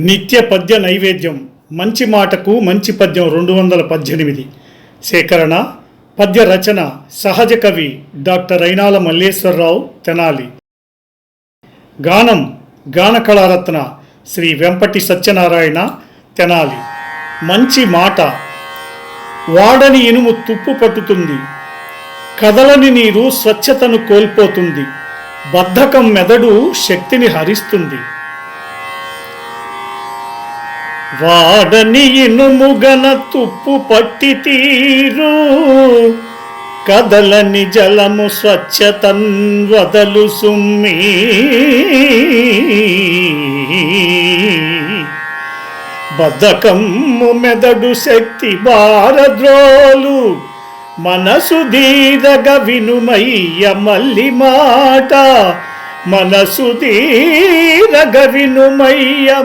నిత్య పద్య నైవేద్యం. మంచి మాటకు మంచి పద్యం రెండు వందల పద్దెనిమిది. సేకరణ. పద్య రచన. సహజ కవి డాక్టర్ అయినాల మల్లేశ్వరరావు తెనాలి. గానం. గాన కళారత్న. శ్రీ వెంపటి సత్యనారాయణ తెనాలి. మంచి మాట. వాడని ఇనుము తుప్పు పట్టుతుంది. కదలని నీరు స్వచ్ఛతను కోల్పోతుంది. బద్ధకం మెదడు శక్తిని హరిస్తుంది. వాడని ఇనుముగన తుప్పు పట్టి తీరు. కదలని జలము స్వచ్ఛతన్ వదలు సుమ్మి. బద్ధకమ్ము మెదడు శక్తి బారద్రోలు మనసు దీదగ వినుమయ్య మల్లి మాట. మనసు దీరగ వినుమయ్య